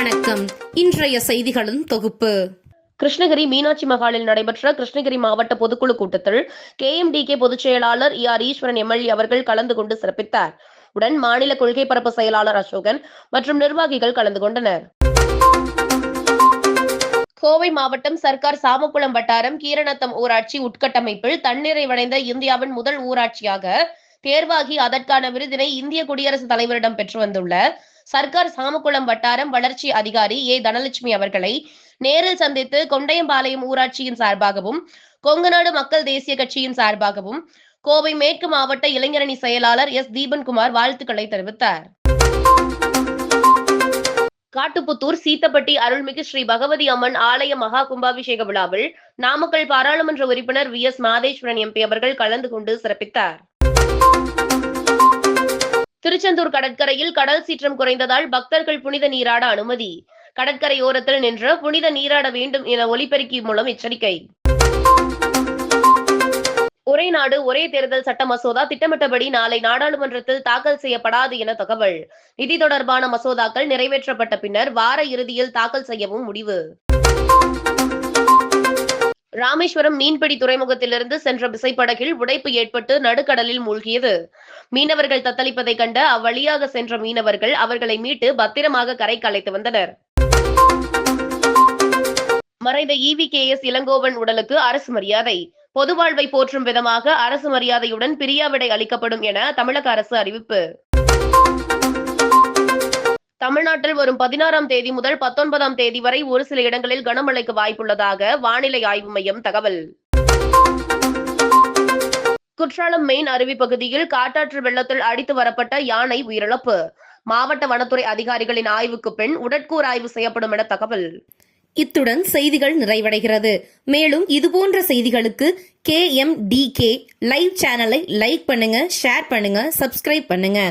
வணக்கம். இன்றைய செய்திகளின் தொகுப்பு. கிருஷ்ணகிரி மீனாட்சி மகாலில் நடைபெற்ற கிருஷ்ணகிரி மாவட்ட பொதுக்குழு கூட்டத்தில் கே எம் டி கே பொதுச் செயலாளர் இ ஆர் ஈஸ்வரன் எம்எல்ஏ அவர்கள் கலந்து கொண்டு சிறப்பித்தார். உடன் மாநில கொள்கை பரப்பு செயலாளர் அசோகன் மற்றும் நிர்வாகிகள் கலந்து கொண்டனர். கோவை மாவட்டம் சர்க்கார் சாமக்குளம் வட்டாரம் கீரணத்தம் ஊராட்சி உட்கட்டமைப்பில் தன்னிறைவடைந்த இந்தியாவின் முதல் ஊராட்சியாக தேர்வாகி அதற்கான விருதினை இந்திய குடியரசுத் தலைவரிடம் பெற்று வந்துள்ள சர்க்கார் சாமக்குளம் வட்டாரம் வளர்ச்சி அதிகாரி ஏ தனலட்சுமி அவர்களை நேரில் சந்தித்து கொண்டையம்பாளையம் ஊராட்சியின் சார்பாகவும் கொங்குநாடு மக்கள் தேசிய கட்சியின் சார்பாகவும் கோவை மேற்கு மாவட்ட இளைஞரணி செயலாளர் எஸ் தீபன்குமார் வாழ்த்துக்களை தெரிவித்தார். காட்டுப்புத்தூர் சீத்தப்பட்டி அருள்மிகு ஸ்ரீ பகவதி அம்மன் ஆலய மகா கும்பாபிஷேக விழாவில் நாமக்கல் பாராளுமன்ற உறுப்பினர் வி எஸ் மாதேஸ்வரன் எம்பி அவர்கள் கலந்து கொண்டு சிறப்பித்தார். திருச்செந்தூர் கடற்கரையில் கடல் சீற்றம் குறைந்ததால் பக்தர்கள் புனித நீராட அனுமதி. கடற்கரையோரத்தில் நின்று புனித நீராட வேண்டும் என ஒலிபெருக்கி மூலம் எச்சரிக்கை. ஒரே நாடு ஒரே தேர்தல் சட்ட மசோதா திட்டமிட்டபடி நாளை நாடாளுமன்றத்தில் தாக்கல் செய்யப்படாது என தகவல். நிதி தொடர்பான மசோதாக்கள் நிறைவேற்றப்பட்ட பின்னர் வார இறுதியில் தாக்கல் செய்யவும் முடிவு. ராமேஸ்வரம் மீன்பிடி துறைமுகத்திலிருந்து சென்ற விசைப்படகில் உடைப்பு ஏற்பட்டு நடுக்கடலில் மூழ்கியது. மீனவர்கள் தத்தளிப்பதை கண்ட அவ்வழியாக சென்ற மீனவர்கள் அவர்களை மீட்டு பத்திரமாக கரைக்கு அழைத்து வந்தனர். மறைந்த இவி கே. எஸ். இளங்கோவன் உடலுக்கு அரசு மரியாதை. பொதுவாழ்வை போற்றும் விதமாக அரசு மரியாதையுடன் பிரியாவிடை அளிக்கப்படும் என தமிழக அரசு அறிவிப்பு. தமிழ்நாட்டில் வரும் பதினாறாம் தேதி முதல் பத்தொன்பதாம் தேதி வரை ஒரு சில இடங்களில் கனமழைக்கு வாய்ப்புள்ளதாக வானிலை ஆய்வு மையம் தகவல். குற்றாலம் மெயின் அருவி பகுதியில் காட்டாற்று வெள்ளத்தில் அடித்து வரப்பட்ட யானை உயிரிழப்பு. மாவட்ட வனத்துறை அதிகாரிகளின் ஆய்வுக்கு பின் உடற்கூர் ஆய்வு செய்யப்படும் என தகவல். இத்துடன் செய்திகள் நிறைவடைகிறது. மேலும் இதுபோன்ற செய்திகளுக்கு K M D K live சேனலை லைக் பண்ணுங்க ஷேர் பண்ணுங்க சப்ஸ்கிரைப் பண்ணுங்க.